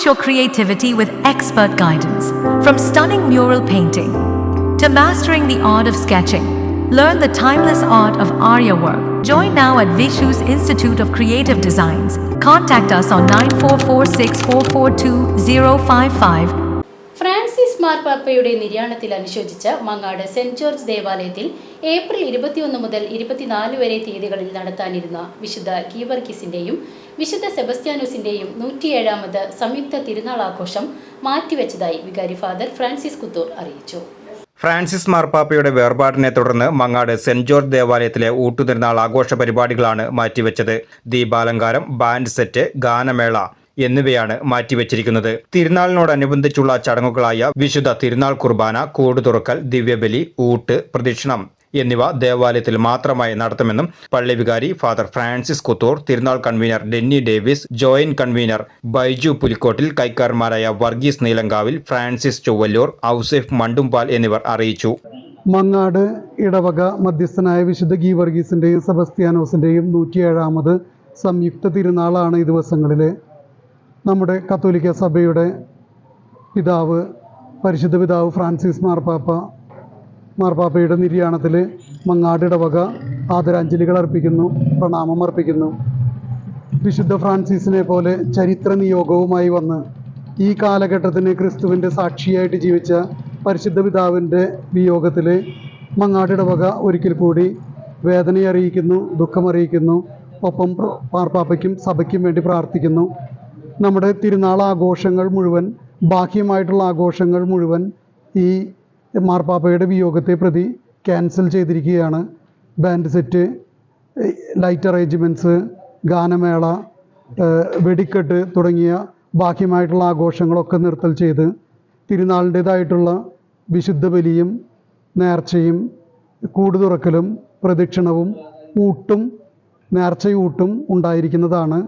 Unleash your creativity with expert guidance. From stunning mural painting to mastering the art of sketching, learn the timeless art of Arya work. Join now at Vishu's Institute of Creative Designs. Contact us on 9446442055 Francis മാർപ്പാപ്പയുടെ നിര്യാണത്തിൽ അനുശോചിച്ച് Mangad saint George ദേവാലയത്തിൽ April ഇരുപത്തിയൊന്ന് മുതൽ ഇരുപത്തിനാല് വരെ തീയതികളിൽ നടത്താനിരുന്ന വിശുദ്ധ കീവർക്കിസിന്റെയും വിശുദ്ധ സെബസ്ത്യാനോസിന്റെയും നൂറ്റിയേഴാമത് സംയുക്ത തിരുനാൾ ആഘോഷം മാറ്റിവെച്ചതായി വികാരി ഫാദർ ഫ്രാൻസിസ് കുത്തൂർ അറിയിച്ചു. ഫ്രാൻസിസ് മാർപ്പാപ്പയുടെ വേർപാടിനെ തുടർന്ന് മങ്ങാട് സെന്റ് ജോർജ് ദേവാലയത്തിലെ ഊട്ടുതിരുനാൾ ആഘോഷ പരിപാടികളാണ് മാറ്റിവെച്ചത്. ദീപാലങ്കാരം ബാൻഡ് സെറ്റ് ഗാനമേള എന്നിവയാണ് മാറ്റിവെച്ചിരിക്കുന്നത്. തിരുനാളിനോടനുബന്ധിച്ചുള്ള ചടങ്ങുകളായ വിശുദ്ധ തിരുനാൾ കുർബാന കൂട് തുറക്കൽ ദിവ്യബലി ഊട്ട് പ്രദക്ഷിണം എന്നിവ ദേവാലയത്തിൽ മാത്രമായി നടത്തുമെന്നും പള്ളി വികാരി ഫാദർ ഫ്രാൻസിസ് കുത്തൂർ തിരുനാൾ convener Denny Davis joint convener Baiju Pulikottil കൈക്കാരന്മാരായ Varghese Neelankavil Francis Chowalloor Ouseph Mandumpal എന്നിവർ അറിയിച്ചു. മങ്ങാട് ഇടവക മധ്യസ്ഥനായ വിശുദ്ധ ഗീ വർഗീസിന്റെയും സെബസ്ത്യാനോസിന്റെയും നൂറ്റിയേഴാമത് സംയുക്ത തിരുനാളാണ് ഈ ദിവസങ്ങളിൽ നമ്മുടെ കത്തോലിക്ക സഭയുടെ പിതാവ് പരിശുദ്ധ പിതാവ് ഫ്രാൻസിസ് മാർപ്പാപ്പ മാർപ്പാപ്പയുടെ നിര്യാണത്തിൽ മങ്ങാടിടവക ആദരാഞ്ജലികൾ അർപ്പിക്കുന്നു പ്രണാമം അർപ്പിക്കുന്നു. വിശുദ്ധ ഫ്രാൻസിസിനെ പോലെ ചരിത്ര നിയോഗവുമായി വന്ന് ഈ കാലഘട്ടത്തിന് ക്രിസ്തുവിന്റെ സാക്ഷിയായിട്ട് ജീവിച്ച പരിശുദ്ധ പിതാവിന്റെ വിയോഗത്തിൽ മങ്ങാടിടവക ഒരിക്കൽ കൂടി വേദനയറിയിക്കുന്നു ദുഃഖമറിയിക്കുന്നു. ഒപ്പം മാർപ്പാപ്പയ്ക്കും സഭയ്ക്കും വേണ്ടി പ്രാർത്ഥിക്കുന്നു. നമ്മുടെ തിരുനാൾ ആഘോഷങ്ങൾ മുഴുവൻ ബാഹ്യമായിട്ടുള്ള ആഘോഷങ്ങൾ മുഴുവൻ ഈ മാർപ്പാപ്പയുടെ വിയോഗത്തെ പ്രതി ക്യാൻസൽ ചെയ്തിരിക്കുകയാണ്. ബാൻഡ് സെറ്റ് ലൈറ്റ് അറേഞ്ച്മെന്റ്സ് ഗാനമേള വെടിക്കെട്ട് തുടങ്ങിയ ബാഹ്യമായിട്ടുള്ള ആഘോഷങ്ങളൊക്കെ നിർത്തൽ ചെയ്ത് തിരുനാളിന്റേതായിട്ടുള്ള വിശുദ്ധ ബലിയും നേർച്ചയും കൂടുതുറക്കലും പ്രദക്ഷിണവും ഊട്ടും നേർച്ചയൂട്ടും ഉണ്ടായിരിക്കുന്നതാണ്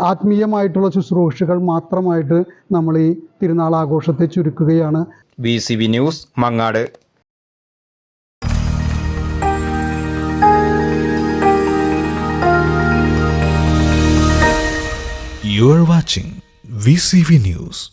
ആത്മീയമായിട്ടുള്ള ശുശ്രൂഷകൾ മാത്രമായിട്ട് നമ്മൾ ഈ തിരുനാൾ ആഘോഷത്തെ ചുരുക്കുകയാണ് V C V News Mangad You are watching VCV News.